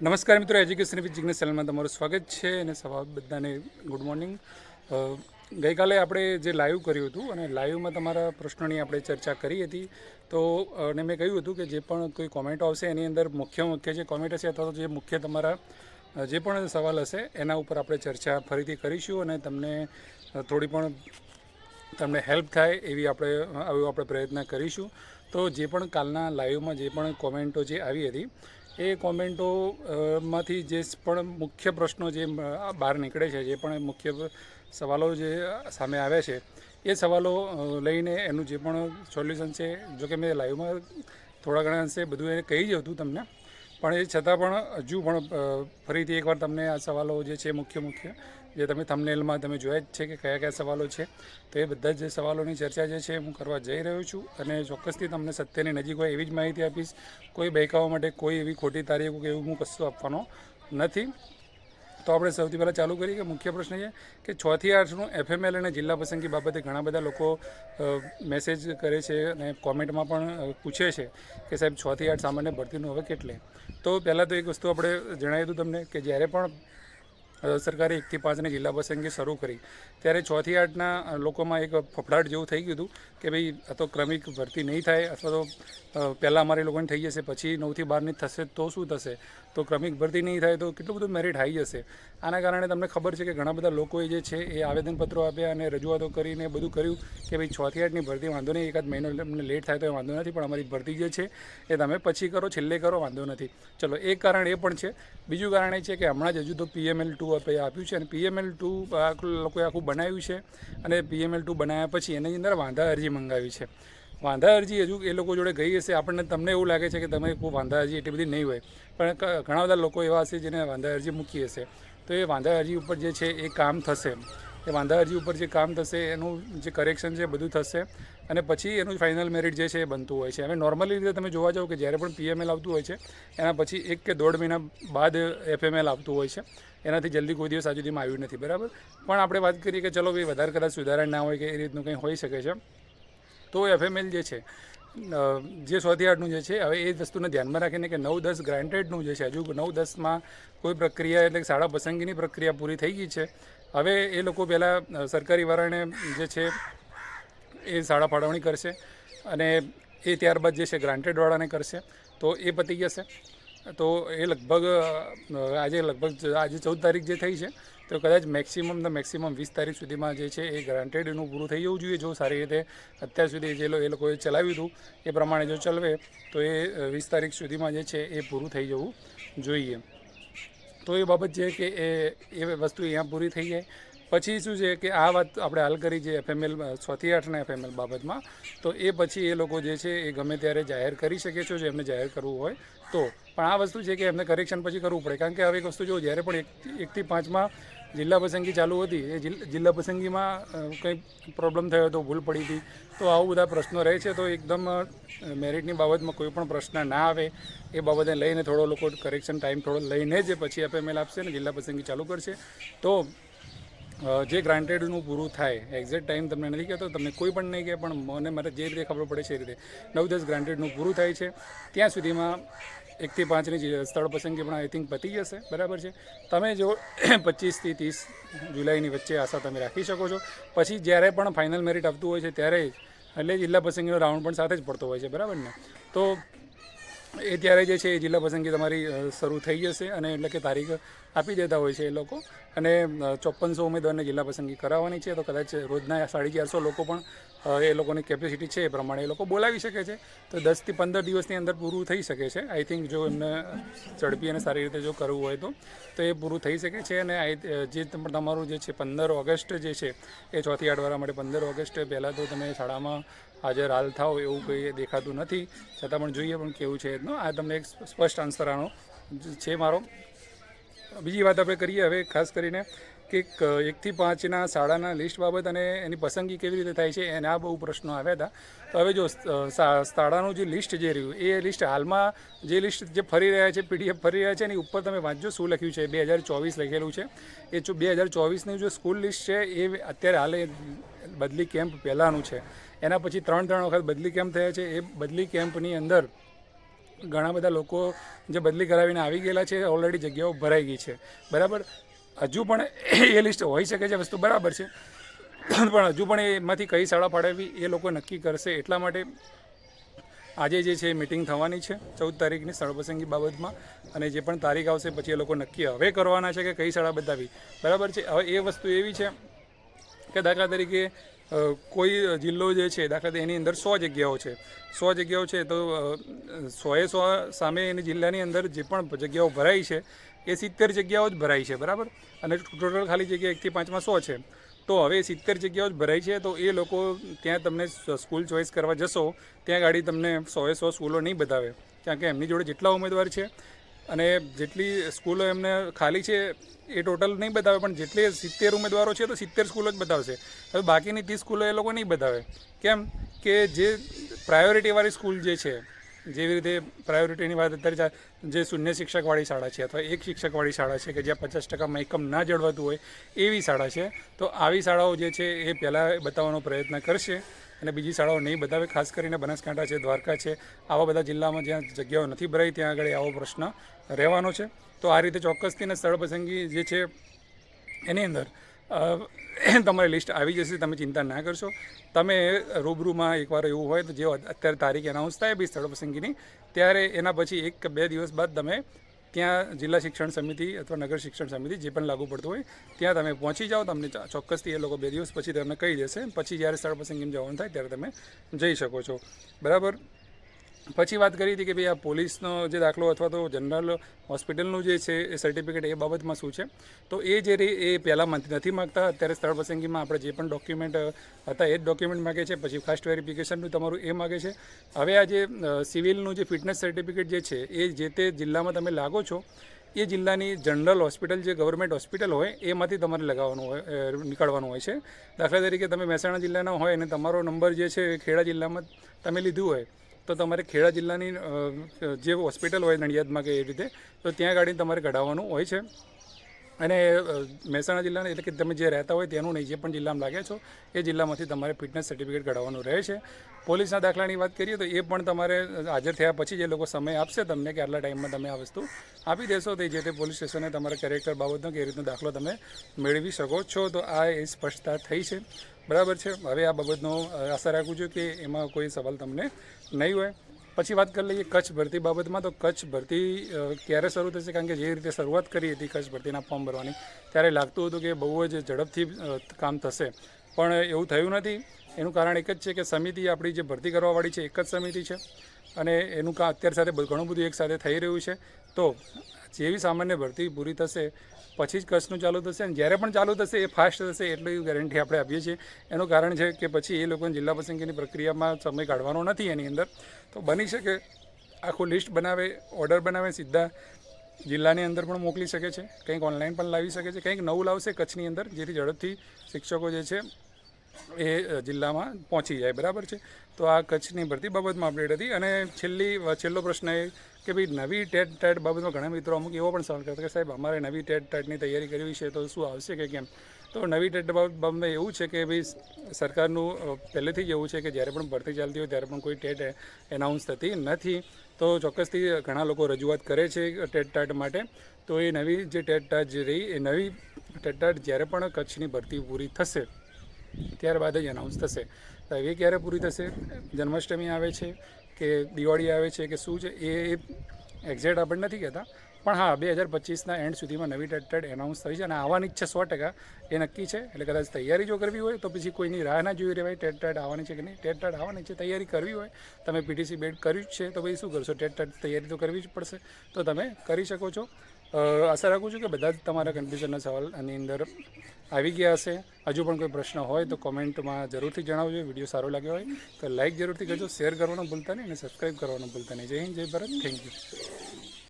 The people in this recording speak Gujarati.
નમસ્કાર મિત્રો એજ્યુકેશન વિથ જિગ્નેશ ચેનલમાં તમારું સ્વાગત છે અને સવાર બધાને ગુડ મોર્નિંગ ગઈકાલે આપણે જે લાઈવ કર્યું હતું અને લાઈવમાં તમારા પ્રશ્નોની આપણે ચર્ચા કરી હતી, તો, અને મેં કહ્યું હતું કે જે પણ કોઈ કોમેન્ટો આવશે એની અંદર મુખ્ય મુખ્ય જે કોમેન્ટ હશે અથવા તો જે મુખ્ય તમારા જે પણ સવાલ હશે એના ઉપર આપણે ચર્ચા ફરીથી કરીશું અને તમને થોડી પણ તમને હેલ્પ થાય એવી આપણે આવો આપણે પ્રયત્ન કરીશું. તો જે પણ કાલના લાઈવમાં જે પણ કોમેન્ટો જે આવી હતી એ કોમેન્ટો માંથી જે પણ મુખ્ય પ્રશ્નો જે બહાર નીકળે છે, જે પણ મુખ્ય સવાલો જે સામે આવે છે, એ સવાલો લઈને એનું જે પણ સોલ્યુશન છે, જો કે મેં લાઈવમાં થોડા ઘણા અંશે બધું એ કહી જ હતું તમને, પણ એ છતાં પણ હજુ પણ ફરીથી એકવાર તમને આ સવાલો જે છે, મુખ્ય મુખ્ય જે તમે થંબનેલમાં તમે જોયા જ છે કે કયા કયા સવાલો છે, તો એ બધા જે સવાલોની ચર્ચા જે છે હું કરવા જઈ રહ્યો છું અને ચોક્કસથી તમને સત્યની નજીક હોય એવી જ માહિતી આપીશ. કોઈ બહેકાવા માટે કોઈ એવી ખોટી તારીખો કે એવું હું કશું આપવાનો નથી. તો આપણે સૌથી પહેલાં ચાલુ કરીએ કે મુખ્ય પ્રશ્ન છે કે છથી આઠનું એફએમએલ અને જિલ્લા પસંદગી બાબતે ઘણા બધા લોકો મેસેજ કરે છે અને કોમેન્ટમાં પણ પૂછે છે કે સાહેબ છથી આઠ સામાન્ય ભરતીનું હવે કેટલે? તો પહેલાં તો એક વસ્તુ આપણે જણાવી દઉં તમને કે જ્યારે પણ સરકારે એકથી પાંચની જિલ્લા પસંદગી શરૂ કરી. ત્યારે છથી આઠના લોકોમાં એક ફફડાટ જેવું થઈ ગયું હતું કે ભાઈ, આ તો ક્રમિક ભરતી નહીં થાય અથવા તો પહેલાં અમારે લોકોને થઈ જશે, પછી નવથી બારની થશે તો શું થશે? તો ક્રમિક ભરતી નહીં થાય તો કેટલું બધું મેરિટ આવી જશે. આના કારણે તમને ખબર છે કે ઘણા બધા લોકોએ જે છે એ આવેદનપત્રો આપ્યા અને રજૂઆતો કરીને બધું કર્યું કે ભાઈ, છથી આઠની ભરતી વાંધો નહીં, એકાદ મહિનો અમને લેટ થાય તો એ વાંધો નથી, પણ અમારી ભરતી જે છે એ તમે પછી કરો, છેલ્લે કરો, વાંધો નથી. ચલો, એક કારણ એ પણ છે. બીજું કારણ એ છે કે હમણાં જ હજુ તો પીએમએલ ટુ આપ્યું છે. અને પીએમએલ ટુ લોકોએ આખું બનાવ્યું છે અને પીએમએલ ટુ બનાવ્યા પછી એની અંદર વાંધા અરજી મંગાવી છે. વાંધા અરજી હજુ એ લોકો જોડે ગઈ હશે. આપણને તમને એવું લાગે છે કે તમે કોઈ વાંધા અરજી એટલી બધી નહીં હોય. પણ ઘણા બધા લોકો એવા હશે જેને વાંધા અરજી મૂકી હશે. તો એ વાંધા અરજી ઉપર જે છે એ કામ થશે. એ વાંધા અરજી ઉપર જે કામ થશે એનું જે કરેક્શન છે બધું થશે. અને પછી એનું ફાઇનલ મેરિટ જે છે એ બનતું હોય છે. હવે નોર્મલી રીતે તમે જોવા જાઓ કે જ્યારે પણ પીએમએલ આવતું હોય છે, એના પછી એક કે દોઢ મહિના બાદ એફએમએલ આવતું હોય છે. એનાથી જલ્દી કોઈ દિવસ આજુ સુધીમાં આવ્યું નથી, બરાબર? પણ આપણે વાત કરીએ કે ચલો, ભાઈ, વધારે કદાચ સુધારા ના હોય કે એ રીતનું કંઈ હોઈ શકે છે. તો એફએમએલ જે છે જે સોથી આઠનું જે છે, હવે એ વસ્તુને ધ્યાનમાં રાખીને કે નવ દસ ગ્રાન્ટેડનું જે છે, હજુ નવ દસમાં કોઈ પ્રક્રિયા એટલે શાળા પસંદગીની પ્રક્રિયા પૂરી થઈ ગઈ છે. હવે એ લોકો પહેલાં સરકારી વાળાને જે છે, એ શાળા ફાળવણી કરશે અને એ ત્યારબાદ જે છે ગ્રાન્ટેડવાળાને કરશે. તો એ પતી જશે. તો એ લગભગ આજે લગભગ આજે ચૌદ તારીખ જે થઈ છે, તો કદાચ મેક્સિમમ ને મેક્સિમમ વીસ તારીખ સુધીમાં જે છે એ ગ્રાન્ટેડનું પૂરું થઈ જવું જોઈએ. જો સારી રીતે અત્યાર સુધી જે એ લોકોએ ચલાવ્યું હતું, એ પ્રમાણે જો ચલવે, તો એ વીસ તારીખ સુધીમાં જે છે એ પૂરું થઈ જવું જોઈએ. તો એ બાબત છે કે એ એ વસ્તુ અહીંયા પૂરી થઈ જાય. પછી શું છે કે આ વાત આપણે હાલ કરી છે એફએમએલ છથી આઠના એફએમએલ બાબતમાં, તો એ પછી એ લોકો જે છે એ ગમે ત્યારે જાહેર કરી શકે છે, જો એમને જાહેર કરવું હોય તો પણ આ વસ્તુ છે કે એમને કરેક્શન પછી કરવું પડે. કારણ કે હવે એક વસ્તુ જો, જ્યારે પણ એક એકથી પાંચમાં જિલ્લા પસંદગી ચાલુ હતી, એ જિલ્લા પસંદગીમાં કંઈ પ્રોબ્લેમ થયો હતો ભૂલ પડી હતી. તો આવું બધા પ્રશ્નો રહે છે. તો એકદમ મેરિટની બાબતમાં કોઈ પણ પ્રશ્ન ના આવે, એ બાબતે લઈને થોડો લોકો કરેક્શન ટાઈમ થોડો લઈને જ પછી એફએમએલ આપશે ને જિલ્લા પસંદગી ચાલુ કરશે. તો જે ગ્રાન્ટેડનું પૂરું થાય એક્ઝેક્ટ ટાઈમ તમને નથી કહેતો, તમને કોઈ પણ નહીં કહે, પણ મને મારે જે રીતે ખબર પડે છે એ રીતે નવ દસ ગ્રાન્ટેડનું પૂરું થાય છે. ત્યાં સુધીમાં એકથી પાંચની સ્થળ પસંદગી પણ આઈ થિંક પતી જશે, બરાબર છે? તમે જો પચીસથી ત્રીસ જુલાઈની વચ્ચે આશા તમે રાખી શકો છો. પછી જ્યારે પણ ફાઇનલ મેરિટ આવતું હોય છે, ત્યારે જ એટલે જિલ્લા પસંદગીનો રાઉન્ડ પણ સાથે જ પડતો હોય છે, બરાબર ને? તો એ ત્યારે જે છે એ જિલ્લા પસંદગી તમારી શરૂ થઈ જશે અને એટલે કે તારીખ આપી દેતા હોય છે એ લોકો. અને ચોપ્પનસો ઉમેદવારને જિલ્લા પસંદગી કરાવવાની છે, તો કદાચ રોજના સાડી ચારસો લોકો પણ એ લોકોની કેપેસિટી છે એ પ્રમાણે એ લોકો બોલાવી શકે છે. તો દસથી પંદર દિવસની અંદર પૂરું થઈ શકે છે. આઈ થિંક જો એમને ઝડપી અને સારી રીતે જો કરવું હોય તો તો એ પૂરું થઈ શકે છે. અને આઈ જે તમ- તમારું જે છે પંદર ઓગસ્ટ જે છે, એ ચોથી આઠવાળા માટે પંદર ઓગસ્ટ પહેલાં તો તમે શાળામાં હાજર હાલ થાવ એવું કંઈ દેખાતું નથી. છતાં પણ જોઈએ પણ કેવું છે. એનો આ તમને એક સ્પષ્ટ આન્સર આનો છે મારો. બીજી વાત આપણે કરીએ હવે ખાસ કરીને કે એકથી પાંચના શાળાના લિસ્ટ બાબત અને એની પસંદગી કેવી રીતે થાય છે એના બહુ પ્રશ્નો આવ્યા હતા. તો હવે જો શાળાનું જે લિસ્ટ જે રહ્યું, એ લિસ્ટ હાલમાં જે લિસ્ટ જે ફરી રહ્યા છે, પીડીએફ ફરી રહ્યા છે, એની ઉપર તમે વાંચજો શું લખ્યું છે. બે હજાર ચોવીસ લખેલું છે. એ જો બે હજાર ચોવીસની જે સ્કૂલ લિસ્ટ છે, એ અત્યારે હાલે બદલી કેમ્પ પહેલાંનું છે. એના પછી ત્રણ ત્રણ વખત બદલી કેમ્પ થયા છે. એ બદલી કેમ્પની અંદર ઘણા બધા લોકો જે બદલી કરાવીને આવી ગયેલા છે ઓલરેડી જગ્યાઓ ભરાઈ ગઈ છે. બરાબર? હજુ પણ એ લિસ્ટ હોઈ શકે છે વસ્તુ બરાબર છે. પણ હજુ પણ એમાંથી કઈ શાળા ફાળવવી એ લોકો નક્કી કરશે. એટલા માટે આજે જે છે મિટિંગ થવાની છે, ચૌદ તારીખની સ્થળ પસંદગી બાબતમાં. અને જે પણ તારીખ આવશે, પછી એ લોકો નક્કી હવે કરવાના છે કે કઈ શાળા બતાવી. બરાબર છે? હવે એ વસ્તુ એવી છે કે દાખલા તરીકે કોઈ જિલ્લો જે છે, દાખલા એની અંદર સો જગ્યાઓ છે. સો જગ્યાઓ છે તો સોએ સો સામે એની જિલ્લાની અંદર જે પણ જગ્યાઓ ભરાઈ છે, એ સિત્તેર જગ્યાઓ જ ભરાઈ છે, બરાબર? અને ટોટલ ખાલી જગ્યા એકથી પાંચમાં સો છે. તો હવે સિત્તેર જગ્યાઓ જ ભરાઈ છે, તો એ લોકો ત્યાં તમને સ્કૂલ ચોઈસ કરવા જશો, ત્યાં ગાડી તમને સોએ સો સ્કૂલો નહીં બતાવે. કારણ કે એમની જોડે જેટલા ઉમેદવાર છે અને જેટલી સ્કૂલો એમને ખાલી છે, એ ટોટલ નહીં બતાવે, પણ જેટલી સિત્તેર ઉમેદવારો છે, તો સિત્તેર સ્કૂલો જ બતાવશે. હવે બાકીની ત્રીસ સ્કૂલો એ લોકો નહીં બતાવે. કેમ કે જે પ્રાયોરિટીવાળી સ્કૂલ જે છે, જેવી રીતે પ્રાયોરિટીની વાત અત્યારે જે શૂન્ય શિક્ષકવાળી શાળા છે અથવા એક શિક્ષકવાળી શાળા છે કે જ્યાં પચાસ ટકામાં એકમ ના જળવાતું હોય, એવી શાળા છે. તો આવી શાળાઓ જે છે, એ પહેલાં બતાવવાનો પ્રયત્ન કરશે. અને બીજી શાળાઓ નહીં બતાવે, ખાસ કરીને બનાસકાંઠા છે, દ્વારકા છે, આવા બધા જિલ્લામાં જ્યાં જગ્યાઓ નથી ભરાઈ, ત્યાં આગળ આવો પ્રશ્ન રહેવાનો છે. તો આ રીતે ચોક્કસથી સ્થળ પસંદગી જે છે, એની અંદર તમારી લિસ્ટ આવી જશે, તમે ચિંતા ના કરશો. તમે રૂબરૂમાં એકવાર એવું હોય તો જે અત્યારે તારીખ એનાઉન્સ થાય બી સ્થળ પસંદગીની. ત્યારે એના પછી એક બે દિવસ બાદ તમે ત્યાં જિલ્લા શિક્ષણ સમિતિ અથવા નગર શિક્ષણ સમિતિ જે પણ લાગુ પડતું હોય, ત્યાં તમે પહોંચી જાઓ, તમને ચોક્કસથી એ લોકો બે દિવસ પછી તમને કહી દેશે. પછી જ્યારે સ્થળ પસંદગીમાં જવાનું થાય, ત્યારે તમે જઈ શકો છો. બરાબર? પછી વાત કરી હતી કે ભાઈ આ પોલીસનો જે દાખલો અથવા તો જનરલ હોસ્પિટલનું જે છે એ સર્ટિફિકેટ એ બાબતમાં શું છે? તો એ જે એ પહેલાં નથી માગતા. અત્યારે સ્થળ પસંદગીમાં આપણે જે પણ ડોક્યુમેન્ટ હતા એ જ ડોક્યુમેન્ટ માગે છે. પછી ફાસ્ટ વેરિફિકેશનનું તમારું એ માગે છે. હવે આ જે સિવિલનું જે ફિટનેસ સર્ટિફિકેટ જે છે એ જે તે જિલ્લામાં તમે લાગો છો, એ જિલ્લાની જનરલ હોસ્પિટલ જે ગવર્મેન્ટ હોસ્પિટલ હોય એમાંથી તમારે લગાવવાનું હોય નીકળવાનું હોય છે. દાખલા તરીકે તમે મહેસાણા જિલ્લાના હોય અને તમારો નંબર જે છે ખેડા જિલ્લામાં તમે લીધું હોય તો તમારે ખેડા જિલ્લાની જે હોસ્પિટલ હોય નડિયાદમાં કે એ રીતે, તો ત્યાં ગાડી તમારે કઢાવવાનું હોય છે. અને મહેસાણા જિલ્લાના, એટલે કે તમે જે રહેતા હોય તેનું નહીં, જે પણ જિલ્લામાં લાગે છો, એ જિલ્લામાંથી તમારે ફિટનેસ સર્ટિફિકેટ કઢાવવાનું રહે છે. પોલીસના દાખલાની વાત કરીએ તો એ પણ તમારે હાજર થયા પછી જે લોકો સમય આપશે તમને કે આટલા ટાઈમમાં તમે આ વસ્તુ આપી દેશો. તો જે તે પોલીસ સ્ટેશને તમારા કેરેક્ટર બાબતનો કે એ રીતનો દાખલો તમે મેળવી શકો છો. તો આ એ સ્પષ્ટતા થઈ છે. બરાબર છે? હવે આ બાબતનો આશા રાખું છું કે એમાં કોઈ સવાલ તમને નહીં હોય. પછી વાત કરી લઈએ કચ્છ ભરતી બાબતમાં તો કચ્છ ભરતી ક્યારે શરૂ થશે? કારણ કે જે રીતે શરૂઆત કરી હતી કચ્છ ભરતીના ફોર્મ ભરવાની, ત્યારે લાગતું હતું કે બહુ જ ઝડપથી કામ થશે. પણ એવું થયું નથી. એનું કારણ એક જ છે કે સમિતિ આપણી જે ભરતી કરવાવાળી છે, એક જ સમિતિ છે. અને એનું કામ અત્યાર સાથે ઘણું બધું એક સાથે થઈ રહ્યું છે. તો જેવી સામાન્ય ભરતી પૂરી થશે, પછી જ કચ્છનું ચાલુ થશે અને જ્યારે પણ ચાલુ થશે એ ફાસ્ટ થશે એટલી ગેરંટી આપણે આપીએ છીએ. એનું કારણ છે કે પછી એ લોકોને જિલ્લા પસંદગીની પ્રક્રિયામાં સમય કાઢવાનો નથી એની અંદર. તો બની શકે આખું લિસ્ટ બનાવે ઓર્ડર બનાવે, સીધા જિલ્લાની અંદર પણ મોકલી શકે છે. કંઈક ઓનલાઈન પણ લાવી શકે છે. કંઈક નવું લાવશે કચ્છની અંદર, જેથી ઝડપથી શિક્ષકો જે છે એ જિલ્લામાં પહોંચી જાય, બરાબર છે? તો આ કચ્છની ભરતી બાબતમાં અપડેટ હતી અને છેલ્લી છેલ્લો પ્રશ્ન એ કે ભાઈ નવી ટેટ ટેટ બાબતમાં ઘણા મિત્રો અમુક એવો પણ સવાલ કરતા કે સાહેબ, અમારે નવી ટેટ ટેટની તૈયારી કરવી છે તો શું આવશે કે કેમ? તો નવી ટેટ બાબત બાબતમાં એવું છે કે ભાઈ સરકારનું પહેલેથી જ એવું છે કે જ્યારે પણ ભરતી ચાલતી હોય, ત્યારે પણ કોઈ ટેટ એનાઉન્સ થતી નથી. તો ચોક્કસથી ઘણા લોકો રજૂઆત કરે છે ટેટ ટાટ માટે. તો એ નવી જે ટેટ ટાટ જે રહી, એ નવી ટેટ ટાટ જ્યારે પણ કચ્છની ભરતી પૂરી થશે ત્યારબાદ જ એનાઉન્સ થશે. તો એ ક્યારે પૂરી થશે? જન્માષ્ટમી આવે છે કે દિવાળી આવે છે કે શું છે? એ એક્ઝેક્ટ આપણે નથી કહેતા. પણ હા, બે હજાર પચીસના એન્ડ સુધીમાં નવી ટેટ એનાઉન્સ થઈ છે અને આવવાની જ છે સો ટકા. એ નક્કી છે. એટલે કદાચ તૈયારી જો કરવી હોય તો પછી કોઈની રાહ ના જોઈ રહેવાય ટેટ ટેટ આવવાની છે કે નહીં. ટેટ ટેટ આવવાની છે, તૈયારી કરવી હોય. તમે પીટીસી બેડ કર્યું જ છે તો પછી શું કરશો? ટેટ ટેટ તૈયારી તો કરવી જ પડશે. તો તમે કરી શકો છો. આશા રાખું છું કે બધા જ તમારા કન્ફ્યુઝનના સવાલ આની અંદર આવી ગયા હશે. હજુ પણ કોઈ પ્રશ્ન હોય તો કોમેન્ટમાં જરૂરથી જણાવજો. વીડિયો સારો લાગ્યો હોય તો લાઇક જરૂરથી કરજો, શેર કરવાનું ભૂલતા નહીં અને સબસ્ક્રાઈબ કરવાનું ભૂલતા નહીં. જય હિન્દ, જય ભારત. Thank you